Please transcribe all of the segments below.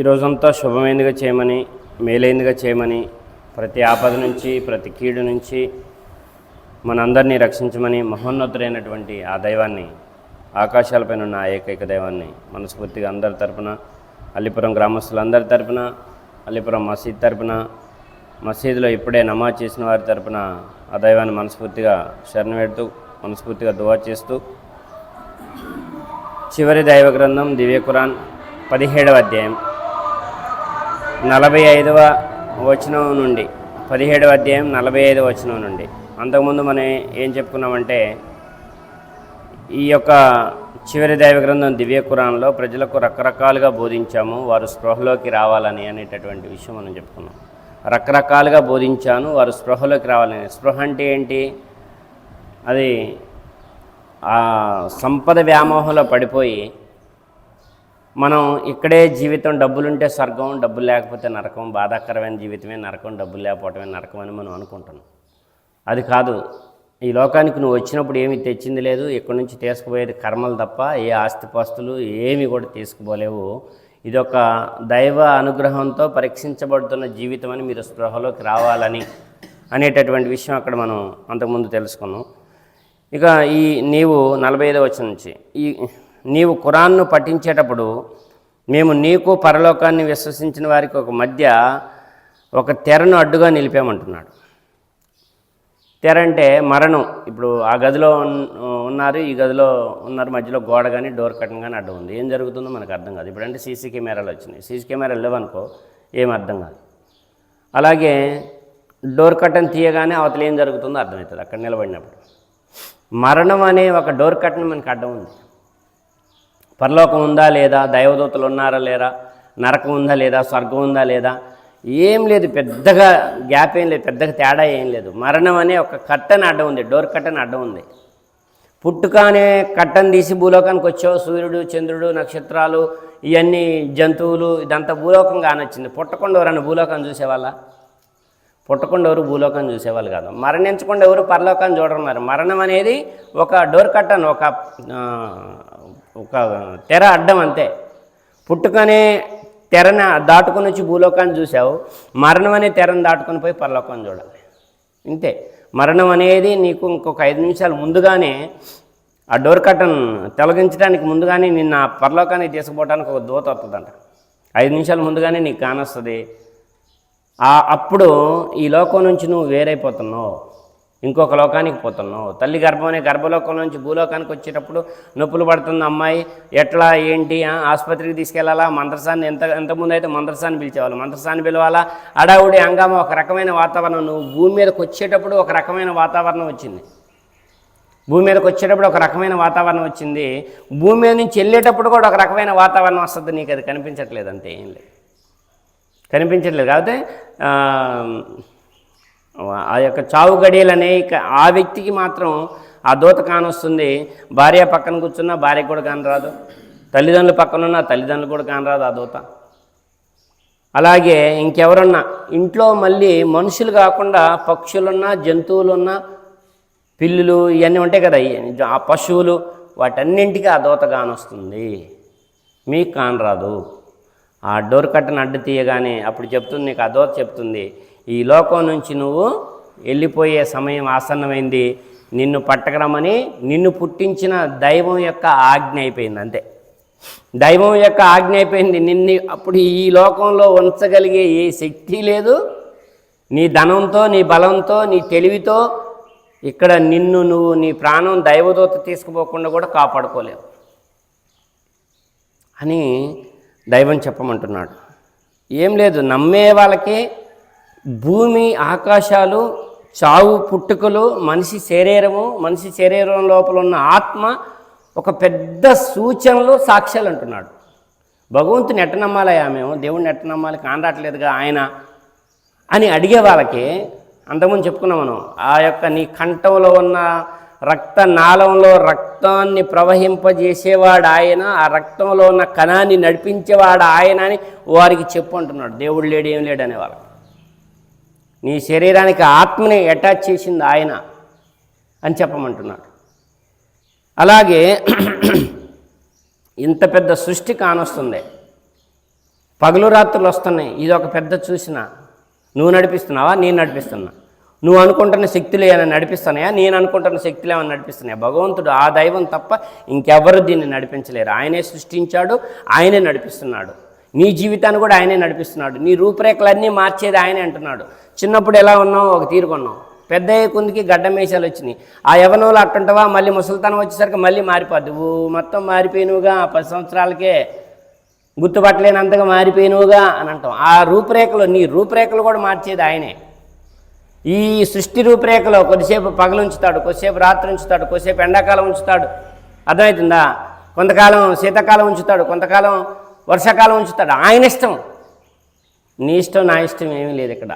ఈ శుభమైనదిగా చేయమని మేలైనదిగా చేయమని ప్రతి ఆపద నుంచి ప్రతి కీడు నుంచి మనందరినీ రక్షించమని మహోన్నతుడైనటువంటి ఆ దైవాన్ని ఆకాశాలపైన ఉన్న ఆ ఏకైక దైవాన్ని మనస్ఫూర్తిగా అందరి తరపున అల్లిపురం గ్రామస్తులందరి తరపున అల్లిపురం మసీద్ తరపున మసీదులో ఇప్పుడే నమాజ్ చేసిన వారి తరపున ఆ దైవాన్ని మనస్ఫూర్తిగా శరణ పెడుతూ మనస్ఫూర్తిగా దువా చేస్తూ చివరి దైవ గ్రంథం దివ్య ఖురాన్ పదిహేడవ అధ్యాయం. నలభై ఐదవ వచనం నుండి పదిహేడవ అధ్యాయం నలభై ఐదవ వచనం నుండి. అంతకుముందు మనం ఏం చెప్పుకున్నామంటే ఈ యొక్క చివరి దైవ గ్రంథం దివ్య కురాన్లో ప్రజలకు రకరకాలుగా బోధించాము వారు స్పృహలోకి రావాలని అనేటటువంటి విషయం మనం చెప్పుకున్నాం. రకరకాలుగా బోధించాను వారు స్పృహలోకి రావాలని. స్పృహ అంటే ఏంటి? అది ఆ సంపద వ్యామోహంలో పడిపోయి మనం ఇక్కడే జీవితం డబ్బులుంటే స్వర్గం డబ్బులు లేకపోతే నరకం బాధాకరమైన జీవితమే నరకం డబ్బులు లేకపోవటమే నరకం అని మనం అనుకుంటున్నాం. అది కాదు ఈ లోకానికి నువ్వు వచ్చినప్పుడు ఏమీ తెచ్చింది లేదు ఇక్కడి నుంచి తీసుకుపోయేది కర్మలు తప్ప ఏ ఆస్తిపాస్తులు ఏమి కూడా తీసుకుపోలేవు. ఇదొక దైవ అనుగ్రహంతో పరీక్షించబడుతున్న జీవితం అని మీరు స్పృహలోకి రావాలని అనేటటువంటి విషయం అక్కడ మనం అంతకుముందు తెలుసుకున్నాం. ఇక ఈ నీవు నలభై ఐదో వచ్చిన నుంచి ఈ నీవు ఖురాన్ను పఠించేటప్పుడు మేము నీకు పరలోకాన్ని విశ్వసించిన వారికి ఒక మధ్య ఒక తెరను అడ్డుగా నిలిపామంటున్నాడు. తెర అంటే మరణం. ఇప్పుడు ఆ గదిలో ఉన్- ఉన్నారు ఈ గదిలో ఉన్నారు మధ్యలో గోడ కానీ డోర్ కట్టన్ కానీ అడ్డం ఉంది. ఏం జరుగుతుందో మనకు అర్థం కాదు. ఇప్పుడంటే సీసీ కెమెరాలు వచ్చినాయి. సీసీ కెమెరాలు లేవనుకో ఏం అర్థం కాదు. అలాగే డోర్ కట్టన్ తీయగానే అవతల ఏం జరుగుతుందో అర్థమవుతుంది అక్కడ నిలబడినప్పుడు. మరణం అనే ఒక డోర్ కట్టన్ మనకు అడ్డం ఉంది. పరలోకం ఉందా లేదా? దైవదూతలు ఉన్నారా లేరా? నరకం ఉందా లేదా? స్వర్గం ఉందా లేదా? ఏం లేదు పెద్దగా గ్యాప్ ఏం లేదు పెద్దగా తేడా ఏం లేదు. మరణం అనే ఒక కట్టని అడ్డం ఉంది డోర్ కట్టని అడ్డం ఉంది. పుట్టుకానే కట్టను తీసి భూలోకానికి వచ్చావు. సూర్యుడు చంద్రుడు నక్షత్రాలు ఇవన్నీ జంతువులు ఇదంతా భూలోకం కానొచ్చింది. పుట్టకుండా ఎవరైనా భూలోకం చూసేవాళ్ళ? పుట్టకుండా ఎవరు భూలోకం చూసేవాళ్ళు కాదు. మరణించకుండా ఎవరు పరలోకాన్ని చూడరు మరి. మరణం అనేది ఒక డోర్ కట్టను ఒక ఒక తెర అడ్డం అంతే. పుట్టుకనే తెరని దాటుకొని వచ్చి భూలోకాన్ని చూసావు మరణం అనే తెరను దాటుకొని పోయి పరలోకాన్ని చూడాలి. ఇంతే. మరణం అనేది నీకు ఇంకొక ఐదు నిమిషాలు ముందుగానే ఆ డోర్ కట్టన్ తొలగించడానికి ముందుగానే నిన్న ఆ పరలోకానికి తీసుకుపోవడానికి ఒక దూత వస్తుందంట. ఐదు నిమిషాల ముందుగానే నీకు కానొస్తుంది. అప్పుడు ఈ లోకం నుంచి నువ్వు వేరైపోతున్నావు. ఇంకొక లోకానికి పోతున్నావు. తల్లి గర్భం అనే గర్భలోకం నుంచి భూలోకానికి వచ్చేటప్పుడు నొప్పులు పడుతుంది అమ్మాయి. ఎట్లా ఏంటి ఆసుపత్రికి తీసుకెళ్ళాలా? మంత్రసాన్ని ఎంత ఎంతమంది అయితే మంత్రసాన్ని పిలిచేవాళ్ళు. మంత్రసాన్ని పిలవాలా? అడావుడి అంగమ ఒక రకమైన వాతావరణం. నువ్వు భూమి మీదకి వచ్చేటప్పుడు ఒక రకమైన వాతావరణం వచ్చింది. భూమి మీదకి వచ్చేటప్పుడు ఒక రకమైన వాతావరణం వచ్చింది. భూమి మీద నుంచి వెళ్ళేటప్పుడు కూడా ఒక రకమైన వాతావరణం వస్తుంది. నీకు అది కనిపించట్లేదు అంతే ఏం లేదు. కనిపించట్లేదు. కాబట్టి ఆ, యొక్క చావు గడియలనే ఇక ఆ వ్యక్తికి మాత్రం ఆ దూత కానొస్తుంది. భార్య పక్కన కూర్చున్నా భార్య కూడా కానరాదు. తల్లిదండ్రులు పక్కన ఉన్న తల్లిదండ్రులు కూడా కానరాదు ఆ దూత. అలాగే ఇంకెవరన్నా ఇంట్లో మళ్ళీ మనుషులు కాకుండా పక్షులున్నా జంతువులున్నా పిల్లులు ఇవన్నీ ఉంటాయి కదా ఆ పశువులు వాటన్నింటికి ఆ దూత కానొస్తుంది. మీకు కానరాదు. ఆ డోర్ కట్టను అడ్డు తీయగానే అప్పుడు చెప్తుంది నీకు ఆ దూత చెప్తుంది ఈ లోకం నుంచి నువ్వు వెళ్ళిపోయే సమయం ఆసన్నమైంది. నిన్ను పట్టకరమని నిన్ను పుట్టించిన దైవం యొక్క ఆజ్ఞ అయిపోయింది అంతే. దైవం యొక్క ఆజ్ఞ అయిపోయింది. నిన్ను అప్పుడు ఈ లోకంలో ఉంచగలిగే ఏ శక్తి లేదు. నీ ధనంతో నీ బలంతో నీ తెలివితో ఇక్కడ నిన్ను నువ్వు నీ ప్రాణం దైవదూత తీసుకుపోకుండా కూడా కాపాడుకోలేవు. అని దైవం చెప్పమంటున్నాడు. ఏం లేదు నమ్మే వాళ్ళకి భూమి ఆకాశాలు చావు పుట్టుకలు మనిషి శరీరము మనిషి శరీరం లోపల ఉన్న ఆత్మ ఒక పెద్ద సూచనలు సాక్ష్యాలు అంటున్నాడు. భగవంతుని ఎట్ట నమ్మాలయా మేము? దేవుడిని ఎట్ట నమ్మాలి? కానరాట్లేదుగా ఆయన? అని అడిగే వాళ్ళకి అంతకుముందు చెప్పుకున్నాం మనం ఆ యొక్క నీ కంఠంలో ఉన్న రక్త నాళంలో రక్తాన్ని ప్రవహింపజేసేవాడు ఆయన ఆ రక్తంలో ఉన్న కణాన్ని నడిపించేవాడు ఆయన అని వారికి చెప్పు అంటున్నాడు. దేవుడు లేడు ఏం లేడు అనేవాళ్ళకి నీ శరీరానికి ఆత్మని అటాచ్ చేసింది ఆయన అని చెప్పమంటున్నాడు. అలాగే ఇంత పెద్ద సృష్టి కానొస్తుంది. పగలు రాత్రులు వస్తున్నాయి. ఇది ఒక పెద్ద చూసిన. నువ్వు నడిపిస్తున్నావా? నేను నడిపిస్తున్నా. నువ్వు అనుకుంటున్న శక్తులు ఏమైనా నడిపిస్తున్నాయా? నేను అనుకుంటున్న శక్తులు ఏమైనా నడిపిస్తున్నాయా? భగవంతుడు ఆ దైవం తప్ప ఇంకెవరు దీన్ని నడిపించలేరు. ఆయనే సృష్టించాడు ఆయనే నడిపిస్తున్నాడు. నీ జీవితాన్ని కూడా ఆయనే నడిపిస్తున్నాడు. నీ రూపురేఖలన్నీ మార్చేది ఆయనే అంటున్నాడు. చిన్నప్పుడు ఎలా ఉన్నావు? ఒక తీరుకున్నాం పెద్ద అయ్యే కొందికి గడ్డ మేషాలు వచ్చినాయి. ఆ యవనంలో అట్టుంటవా? మళ్ళీ ముసలితనం వచ్చేసరికి మళ్ళీ మారిపోద్ది. ఓ మొత్తం మారిపోయినవుగా పది సంవత్సరాలకే. గుర్తుపట్టలేనంతగా మారిపోయినవుగా అని అంటాం. ఆ రూపురేఖలు నీ రూపురేఖలు కూడా మార్చేది ఆయనే. ఈ సృష్టి రూపురేఖలో కొద్దిసేపు పగలు ఉంచుతాడు కొద్దిసేపు రాత్రి ఉంచుతాడు కొద్దిసేపు ఎండాకాలం ఉంచుతాడు. అర్థమవుతుందా? కొంతకాలం శీతాకాలం ఉంచుతాడు కొంతకాలం వర్షాకాలం ఉంచుతాడు. ఆయన ఇష్టం. నీ ఇష్టం నా ఇష్టం ఏమీ లేదు ఇక్కడ.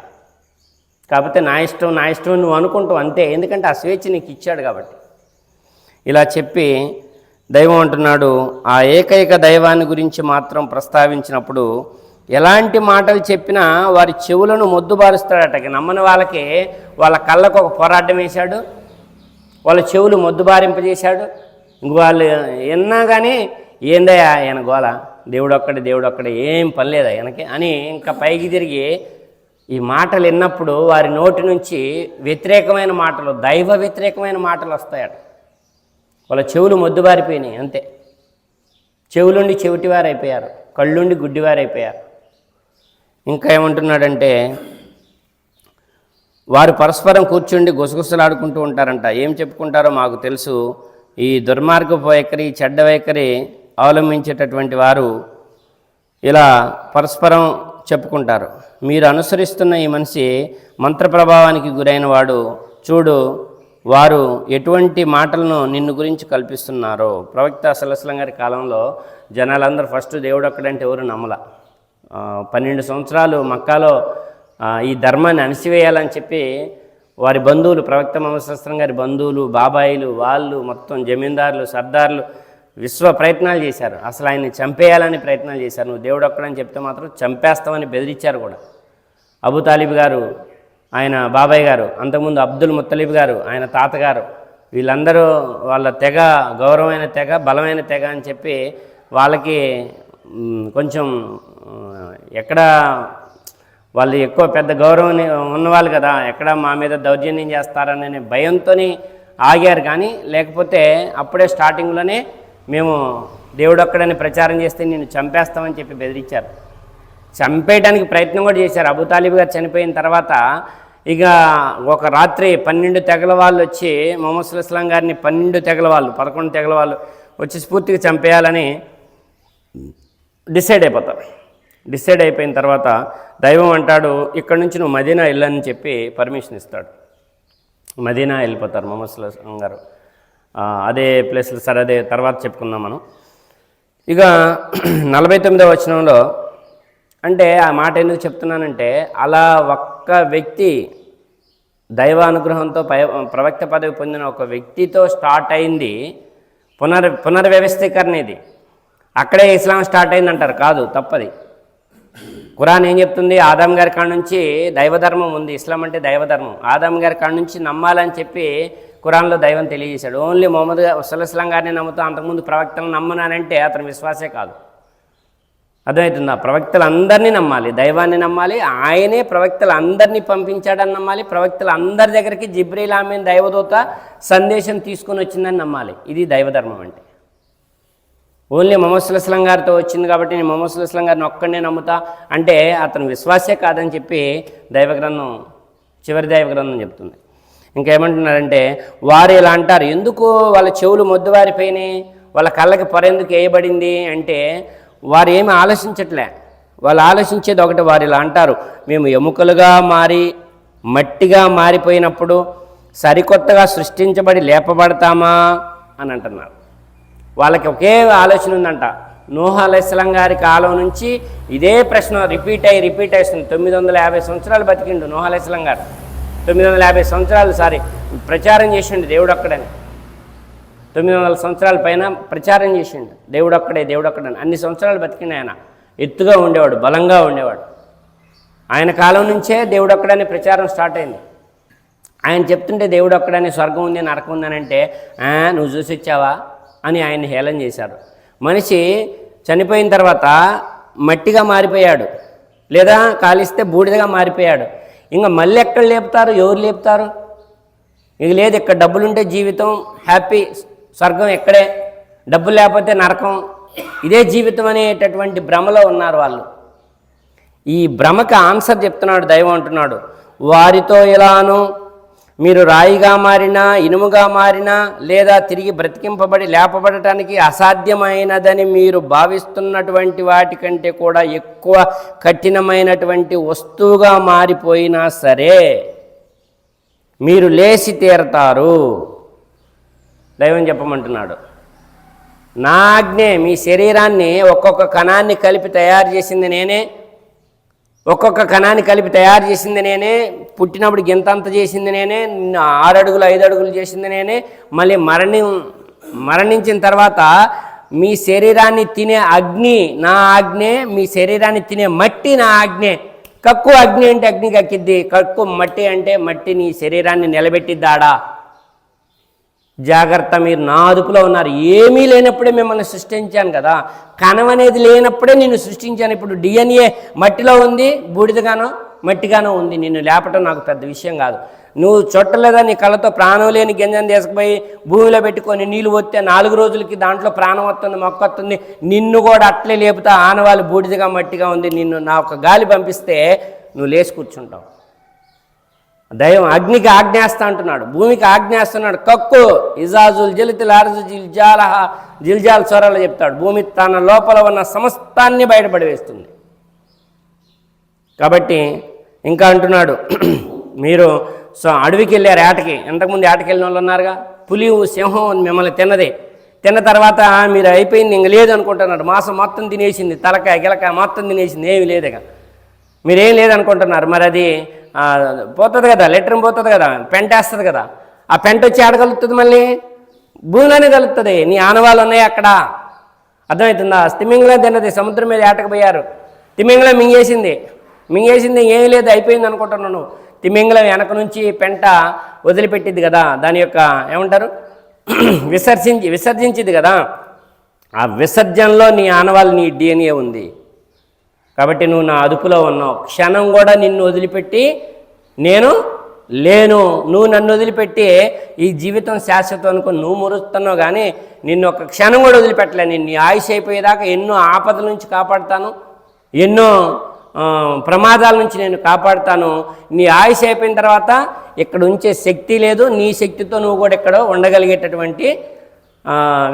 కాకపోతే నా ఇష్టం నా ఇష్టం నువ్వు అనుకుంటావు అంతే. ఎందుకంటే ఆ స్వేచ్ఛ నీకు ఇచ్చాడు కాబట్టి. ఇలా చెప్పి దైవం అంటున్నాడు ఆ ఏకైక దైవాన్ని గురించి మాత్రం ప్రస్తావించినప్పుడు ఎలాంటి మాటలు చెప్పినా వారి చెవులను మొద్దుబారుస్తాడట నమ్మని వాళ్ళకి వాళ్ళ కళ్ళకు ఒక పోరాటం వేశాడు వాళ్ళ చెవులు మొద్దుబారింపజేశాడు. ఇంక వాళ్ళు విన్నా కానీ ఏందయ్యా ఆయన గోల? దేవుడు ఒక్కడే దేవుడు ఒక్కడే ఏం పని లేదా అని ఇంకా పైకి తిరిగి ఈ మాటలు విన్నప్పుడు వారి నోటి నుంచి వ్యతిరేకమైన మాటలు దైవ వ్యతిరేకమైన మాటలు వస్తాయట. వాళ్ళ చెవులు మొద్దుబారిపోయినాయి అంతే. చెవులుండి చెవిటివారైపోయారు కళ్ళుండి గుడ్డివారైపోయారు. ఇంకా ఏమంటున్నాడంటే వారు పరస్పరం కూర్చుండి గుసగుసలాడుకుంటూ ఉంటారంట. ఏం చెప్పుకుంటారో మాకు తెలుసు. ఈ దుర్మార్గపు వైఖరి చెడ్డ వైఖరి అవలంబించేటటువంటి వారు ఇలా పరస్పరం చెప్పుకుంటారు. మీరు అనుసరిస్తున్న ఈ మనిషి మంత్ర ప్రభావానికి గురైన వాడు చూడు వారు ఎటువంటి మాటలను నిన్ను గురించి కల్పిస్తున్నారో. ప్రవక్త సలసలం గారి కాలంలో జనాలందరూ ఫస్ట్ దేవుడు ఒక్కడంటే ఎవరు నమ్మల. పన్నెండు సంవత్సరాలు మక్కాలో ఈ ధర్మాన్ని అణిసివేయాలని చెప్పి వారి బంధువులు ప్రవక్త మహమ్మద్ గారి బంధువులు బాబాయిలు వాళ్ళు మొత్తం జమీందారులు సర్దార్లు విశ్వ ప్రయత్నాలు చేశారు. అసలు ఆయన్ని చంపేయాలని ప్రయత్నాలు చేశారు. నువ్వు దేవుడు ఒక్కడని చెప్తే మాత్రం చంపేస్తామని బెదిరించారు కూడా. అబు తాలిబ్ గారు ఆయన బాబాయ్ గారు అంతకుముందు అబ్దుల్ ముత్తలిబ్ గారు ఆయన తాతగారు వీళ్ళందరూ వాళ్ళ తెగ గౌరవమైన తెగ బలమైన తెగ అని చెప్పి వాళ్ళకి కొంచెం ఎక్కడ వాళ్ళు ఎక్కువ పెద్ద గౌరవం ఉన్నవాళ్ళు కదా ఎక్కడ మా మీద దౌర్జన్యం చేస్తారనే భయంతో ఆగారు. కానీ లేకపోతే అప్పుడే స్టార్టింగ్లోనే మేము దేవుడు ఒక్కడని ప్రచారం చేస్తే నేను చంపేస్తామని చెప్పి బెదిరించారు. చంపేయడానికి ప్రయత్నం కూడా చేశారు. అబుతాలిబ్ గారు చనిపోయిన తర్వాత ఇక ఒక రాత్రి పన్నెండు తెగల వాళ్ళు వచ్చి మొహమ్మద్ సుల్లాం గారిని పన్నెండు తెగల వాళ్ళు పదకొండు తెగల వాళ్ళు వచ్చి స్ఫూర్తిగా చంపేయాలని డిసైడ్ అయిపోతారు డిసైడ్ అయిపోయిన తర్వాత దైవం అంటాడు ఇక్కడ నుంచి నువ్వు మదీనా వెళ్ళని చెప్పి పర్మిషన్ ఇస్తాడు. మదీనా వెళ్ళిపోతారు మొహమ్మద్ సుల్లాం గారు. అదే ప్లేస్లో సరే అదే తర్వాత చెప్పుకుందాం మనం. ఇక నలభై తొమ్మిదవ వచనంలో అంటే ఆ మాట ఎందుకు చెప్తున్నానంటే అలా ఒక్క వ్యక్తి దైవానుగ్రహంతో పై ప్రవక్త పదవి పొందిన ఒక వ్యక్తితో స్టార్ట్ అయింది పునర్ పునర్వ్యవస్థీకరణ ఇది. అక్కడే ఇస్లాం స్టార్ట్ అయింది అంటారు కాదు తప్పది. ఖురాన్ ఏం చెప్తుంది? ఆదాం గారి కాడ నుంచి దైవధర్మం ఉంది. ఇస్లాం అంటే దైవధర్మం. ఆదాం గారి కాడ నుంచి నమ్మాలని చెప్పి ఖురాన్లో దైవం తెలియజేశాడు. ఓన్లీ మొహమ్మద్ సుల్లాం గారిని నమ్ముతూ అంతకుముందు ప్రవక్తలను నమ్మనానంటే అతని విశ్వాసే కాదు. అర్థమవుతుందా? ప్రవక్తలు అందరినీ నమ్మాలి దైవాన్ని నమ్మాలి ఆయనే ప్రవక్తలు అందరినీ పంపించాడని నమ్మాలి ప్రవక్తలు అందరి దగ్గరికి జిబ్రీల్ ఆమె దైవదూత సందేశం తీసుకొని వచ్చిందని నమ్మాలి. ఇది దైవధర్మం అంటే. ఓన్లీ మొహమ్మద్ సుల్లాం గారితో వచ్చింది కాబట్టి నేను మొహమ్మద్ సుల్లాం గారిని ఒక్కడనే నమ్ముతా అంటే అతను విశ్వాసే కాదని చెప్పి దైవగ్రంథం చివరి దైవగ్రంథం చెప్తుంది. ఇంకేమంటున్నారంటే వారు ఇలా అంటారు ఎందుకు వాళ్ళ చెవులు మొద్దువారిపోయినాయి? వాళ్ళ కళ్ళకి పొరెందుకు వేయబడింది? అంటే వారు ఏమి ఆలోచించట్లే. వాళ్ళు ఆలోచించేది ఒకటి వారు ఇలా అంటారు మేము ఎముకలుగా మారి మట్టిగా మారిపోయినప్పుడు సరికొత్తగా సృష్టించబడి లేపబడతామా? అని అంటున్నారు. వాళ్ళకి ఒకే ఆలోచన ఉందంట. నూహ అలైస్లాం గారి కాలం నుంచి ఇదే ప్రశ్న రిపీట్ అయ్యి రిపీట్ అవుతుంది తొమ్మిది వందల యాభై సంవత్సరాలు బతికిండు నూహ అలైస్లాం గారు. తొమ్మిది వందల యాభై సంవత్సరాలు సారీ ప్రచారం చేసిండు దేవుడు అక్కడని తొమ్మిది వందల సంవత్సరాల పైన ప్రచారం చేసిండు దేవుడు అక్కడే దేవుడు అక్కడని అన్ని సంవత్సరాలు బతికిండు ఆయన. ఎత్తుగా ఉండేవాడు బలంగా ఉండేవాడు. ఆయన కాలం నుంచే దేవుడు ఒక్కడని ప్రచారం స్టార్ట్ అయింది. ఆయన చెప్తుంటే దేవుడు ఒక్కడని స్వర్గం ఉంది నరకం ఉందని అంటే నువ్వు చూసి వచ్చావా? అని ఆయన హేళన చేశారు. మనిషి చనిపోయిన తర్వాత మట్టిగా మారిపోయాడు లేదా కాలిస్తే బూడిదగా మారిపోయాడు. ఇంకా మళ్ళీ ఎక్కడ లేపుతారు? ఎవరు లేపుతారు? ఇక లేదు ఇక్కడ డబ్బులుంటే జీవితం హ్యాపీ స్వర్గం ఎక్కడే డబ్బులు లేకపోతే నరకం. ఇదే జీవితం అనేటటువంటి భ్రమలో ఉన్నారు వాళ్ళు. ఈ భ్రమకి ఆన్సర్ చెప్తున్నాడు దైవం అంటున్నాడు. వారితో ఇలానో మీరు రాయిగా మారినా ఇనుముగా మారినా లేదా తిరిగి బ్రతికింపబడి లేపబడటానికి అసాధ్యమైనదని మీరు భావిస్తున్నటువంటి వాటికంటే కూడా ఎక్కువ కఠినమైనటువంటి వస్తువుగా మారిపోయినా సరే మీరు లేచి తీరతారు. దైవం చెప్పమంటున్నాడు. నా ఆజ్ఞే మీ శరీరాన్ని ఒక్కొక్క కణాన్ని కలిపి తయారు చేసింది నేనే. ఒక్కొక్క కణాన్ని కలిపి తయారు చేసింది నేనే పుట్టినప్పుడు గింతంత చేసింది నేనే ఆరు అడుగులు ఐదు అడుగులు చేసింది నేనే మళ్ళీ మరణి మరణించిన తర్వాత మీ శరీరాన్ని తినే అగ్ని నా ఆజ్ఞే మీ శరీరాన్ని తినే మట్టి నా ఆజ్ఞే. కక్కు అగ్ని అంటే అగ్ని కక్కిద్ది కక్కు మట్టి అంటే మట్టి నీ శరీరాన్ని నిలబెట్టిద్దాడా? జాగ్రత్త మీరు నా అదుపులో ఉన్నారు. ఏమీ లేనప్పుడే మిమ్మల్ని సృష్టించాను కదా. కణం అనేది లేనప్పుడే నిన్ను సృష్టించాను. ఇప్పుడు డిఎన్ఏ మట్టిలో ఉంది బూడిదగానో మట్టిగానో ఉంది. నిన్ను లేపటం నాకు పెద్ద విషయం కాదు. నువ్వు చుట్టలేదా నీ కళ్ళతో ప్రాణం లేని గింజను తీసుకుపోయి భూమిలో పెట్టుకొని నీళ్ళు వస్తే నాలుగు రోజులకి దాంట్లో ప్రాణం వస్తుంది మొక్క వస్తుంది. నిన్ను కూడా అట్లే లేపుతా. ఆనవాళ్ళు బూడిదగా మట్టిగా ఉంది. నిన్ను నా ఒక గాలి పంపిస్తే నువ్వు లేచి కూర్చుంటావు. దైవం అగ్నికి ఆజ్ఞాస్తా అంటున్నాడు. భూమికి ఆజ్ఞాస్తున్నాడు. కక్కు ఇజాజుల్ జలితుల్ అరజు జిల్జాల జిల్జాల స్వరాలు చెప్తాడు. భూమి తన లోపల ఉన్న సమస్తాన్ని బయటపడి వేస్తుంది. కాబట్టి ఇంకా అంటున్నాడు మీరు సో అడవికి వెళ్ళారు ఏటకి? ఇంతకుముందు ఏటకి వెళ్ళిన వాళ్ళు ఉన్నారుగా? పులి సింహం మిమ్మల్ని తిన్నది. తిన్న తర్వాత మీరు అయిపోయింది ఇంక లేదు అనుకుంటున్నాడు. మాసం మొత్తం తినేసింది. తలకాయ గిలకాయ మొత్తం తినేసింది. ఏమి లేదుగా. మీరేం లేదనుకుంటున్నారు? మరి అది పోతుంది కదా లెటర్ పోతుంది కదా పెంట వేస్తుంది కదా. ఆ పెంట వచ్చి ఆడగలుగుతుంది మళ్ళీ? భూమిలోనే కలుగుతుంది. నీ ఆనవాళ్ళు ఉన్నాయి అక్కడ. అర్థమవుతుందా? తిమింగలం తిన్నది సముద్రం మీద ఏటకపోయారు. తిమింగలం మింగేసింది. మింగేసింది ఏమీ లేదు అయిపోయింది అనుకుంటున్నాను. తిమింగలం వెనక నుంచి పెంట వదిలిపెట్టింది కదా దాని యొక్క ఏమంటారు? విసర్జించి విసర్జించింది కదా. ఆ విసర్జనలో నీ ఆనవాళ్ళు నీ డిఎన్ఏ ఉంది. కాబట్టి నువ్వు నా అదుపులో ఉన్నావు. క్షణం కూడా నిన్ను వదిలిపెట్టి నేను లేను. నువ్వు నన్ను వదిలిపెట్టి ఈ జీవితం శాశ్వతం అనుకో నువ్వు మురుస్తున్నావు కానీ నిన్ను ఒక క్షణం కూడా వదిలిపెట్టలే నేను నీ ఆయుష్ అయిపోయేదాకా ఎన్నో ఆపదల నుంచి కాపాడుతాను. ఎన్నో ప్రమాదాల నుంచి నేను కాపాడుతాను. నీ ఆయుష్ అయిపోయిన తర్వాత ఇక్కడ ఉంచే శక్తి లేదు. నీ శక్తితో నువ్వు కూడా ఇక్కడ ఉండగలిగేటటువంటి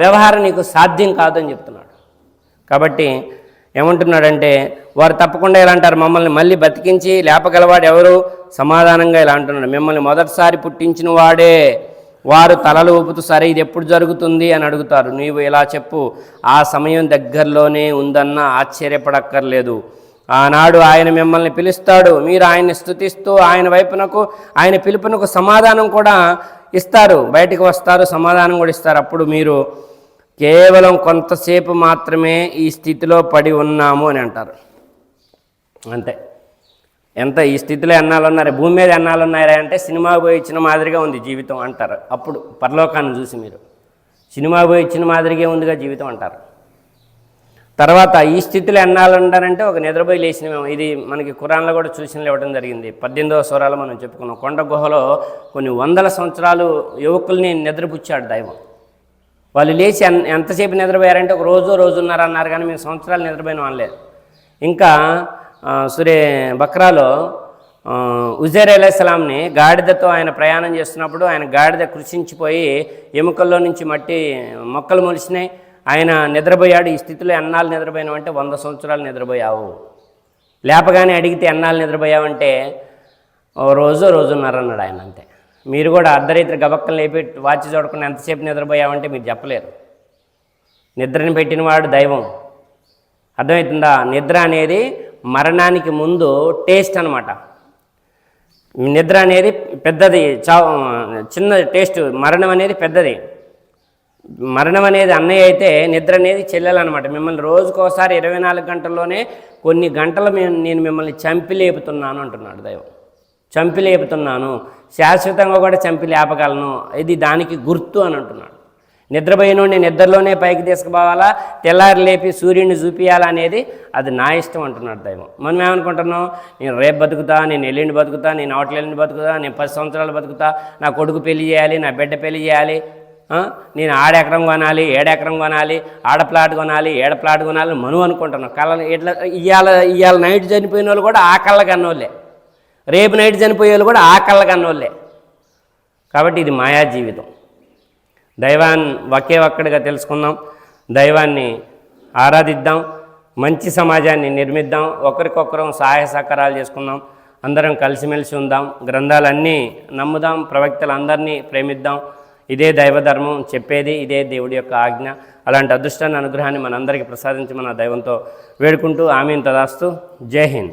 వ్యవహారం నీకు సాధ్యం కాదని చెప్తున్నాడు. కాబట్టి ఏమంటున్నాడంటే వారు తప్పకుండా ఇలా అంటారు. మమ్మల్ని మళ్ళీ బతికించి లేపగలవాడు ఎవరు? సమాధానంగా ఇలా అంటున్నాడు. మిమ్మల్ని మొదటిసారి పుట్టించిన వాడే. వారు తలలు ఊపుతూ సరే ఇది ఎప్పుడు జరుగుతుంది? అని అడుగుతారు. నీవు ఇలా చెప్పు. ఆ సమయం దగ్గరలోనే ఉందన్న ఆశ్చర్యపడక్కర్లేదు. ఆనాడు ఆయన మిమ్మల్ని పిలుస్తాడు. మీరు ఆయన్ని స్థుతిస్తూ ఆయన వైపునకు ఆయన పిలుపునకు సమాధానం కూడా ఇస్తారు. బయటికి వస్తారు సమాధానం కూడా ఇస్తారు. అప్పుడు మీరు కేవలం కొంతసేపు మాత్రమే ఈ స్థితిలో పడి ఉన్నాము అని అంటారు. అంతే. ఎంత ఈ స్థితిలో ఎన్నాళ్ళున్నారు భూమి మీద ఎన్నాళ్ళున్నారా అంటే సినిమా పోయి ఇచ్చిన మాదిరిగా ఉంది జీవితం అంటారు. అప్పుడు పరలోకాన్ని చూసి మీరు. సినిమా పోయి ఇచ్చిన మాదిరిగా ఉందిగా జీవితం అంటారు. తర్వాత ఈ స్థితిలో ఎన్నాళ్ళు ఉంటారంటే ఒక నిద్రపోయి లేచిన మేము ఇది మనకి కురాన్లో కూడా సూచనలు ఇవ్వడం జరిగింది. పద్దెనిమిదవ స్వరాలు మనం చెప్పుకున్నాం. కొండ గుహలో కొన్ని వందల సంవత్సరాలు యువకుల్ని నిద్రపుచ్చాడు దైవం. వాళ్ళు లేచి ఎంతసేపు నిద్రపోయారంటే ఒక రోజు రోజున్నర అన్నారు కానీ మేము సంవత్సరాలు నిద్రపోయిన వాళ్ళే. ఇంకా సురే బక్రాలో ఉజేర్ అలైస్లాంని గాడిదతో ఆయన ప్రయాణం చేస్తున్నప్పుడు ఆయన గాడిద కృషించిపోయి ఎముకల్లో నుంచి మట్టి మొక్కలు మొలిచినాయి. ఆయన నిద్రపోయాడు. ఈ స్థితిలో ఎన్నాళ్ళు నిద్రపోయినావంటే వంద సంవత్సరాలు నిద్రపోయావు. లేపగానే అడిగితే ఎన్నాళ్ళు నిద్రపోయావంటే ఓ రోజు రోజున్నర అన్నాడు ఆయన అంతే. మీరు కూడా అర్ధరైతులు గబక్కలు లేపి వాచి చూడకుండా ఎంతసేపు నిద్రపోయావంటే మీరు చెప్పలేరు. నిద్రని పెట్టినవాడు దైవం. అర్థమవుతుందా? నిద్ర అనేది మరణానికి ముందు టేస్ట్ అనమాట నిద్ర అనేది పెద్దది. చా చిన్న టేస్ట్. మరణం అనేది పెద్దది. మరణం అనేది అన్నయ్య అయితే నిద్ర అనేది చెల్లెలు అనమాట మిమ్మల్ని రోజుకోసారి ఇరవై నాలుగు గంటల్లోనే కొన్ని గంటలు మేము నేను మిమ్మల్ని చంపి లేపుతున్నాను అంటున్నాడు దైవం. చంపి లేపుతున్నాను శాశ్వతంగా కూడా చంపి లేపగలను ఇది దానికి గుర్తు అని అంటున్నాడు. నిద్రపోయినోడిని నిద్రలోనే పైకి తీసుకుపోవాలా? తెల్లారి లేపి సూర్యుడిని చూపియాలా అనేది అది నా ఇష్టం అంటున్నాడు దైవం. మనం ఏమనుకుంటున్నాం? నేను రేపు బతుకుతా నేను ఎల్లుండి బతుకుతా నేను అవతల బతుకుతా నేను పది సంవత్సరాలు బతుకుతా నా కొడుకు పెళ్ళి చేయాలి నా బిడ్డ పెళ్ళి చేయాలి నేను ఆడెకరం కొనాలి ఏడెకరం కొనాలి ఆడ ప్లాట్ కొనాలి ఏడ ప్లాట్ కొనాలి మను అనుకుంటున్నాం. కళ్ళ ఇట్లా ఇవాళ ఇవాళ నైట్ చనిపోయిన వాళ్ళు కూడా ఆ కళ్ళ కన్నోళ్ళే. రేపు నైట్ చనిపోయే వాళ్ళు కూడా ఆ కళ్ళ కన్నోళ్ళే. కాబట్టి ఇది మాయా జీవితం. దైవాన్ని ఒకే ఒక్కడిగా తెలుసుకుందాం. దైవాన్ని ఆరాధిద్దాం. మంచి సమాజాన్ని నిర్మిద్దాం. ఒకరికొకరం సహాయ సహకారాలు చేసుకుందాం. అందరం కలిసిమెలిసి ఉందాం. గ్రంథాలన్నీ నమ్ముదాం. ప్రవక్తలందరినీ ప్రేమిద్దాం. ఇదే దైవధర్మం చెప్పేది. ఇదే దేవుడి యొక్క ఆజ్ఞ. అలాంటి అదృష్టాన్ని అనుగ్రహాన్ని మనందరికీ ప్రసాదించమని ఆ దైవంతో వేడుకుంటూ ఆమెను తదాస్తూ. జై హింద్.